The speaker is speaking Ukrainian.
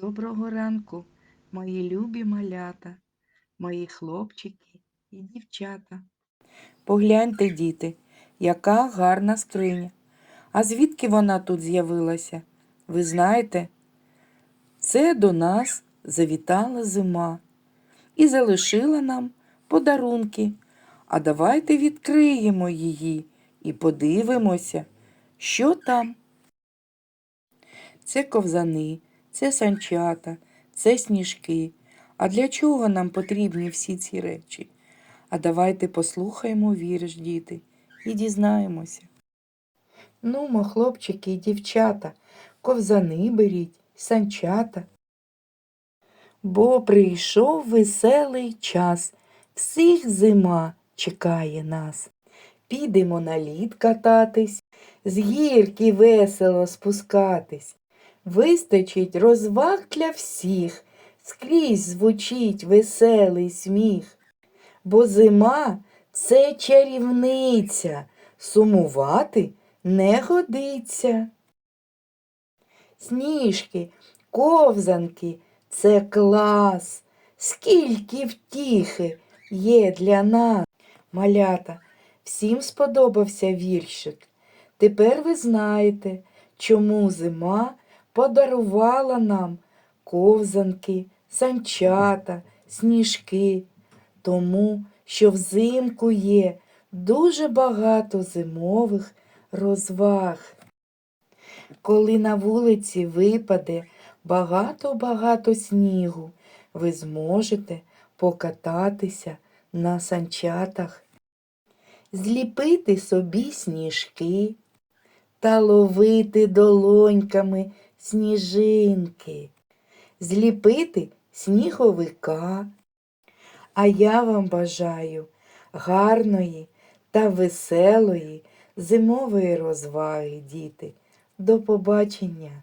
Доброго ранку, мої любі малята, мої хлопчики і дівчата. Погляньте, діти, яка гарна скриня. А звідки вона тут з'явилася? Ви знаєте? Це до нас завітала зима і залишила нам подарунки. А давайте відкриємо її і подивимося, що там. Це ковзани, це санчата, це сніжки. А для чого нам потрібні всі ці речі? А давайте послухаємо вірш, діти, і дізнаємося. Нумо, хлопчики і дівчата, ковзани беріть, санчата. Бо прийшов веселий час, всіх зима чекає нас. Підемо на лід кататись, з гірки весело спускатись. Вистачить розваг для всіх, скрізь звучить веселий сміх. Бо зима це чарівниця, сумувати не годиться. Сніжки, ковзанки це клас, скільки втіхи є для нас. Малята, всім сподобався віршик. Тепер ви знаєте, чому зима подарувала нам ковзанки, санчата, сніжки, тому що взимку є дуже багато зимових розваг. Коли на вулиці випаде багато-багато снігу, ви зможете покататися на санчатах, зліпити собі сніжки та ловити долоньками сніжинки, зліпити сніговика. А я вам бажаю гарної та веселої зимової розваги, діти. До побачення!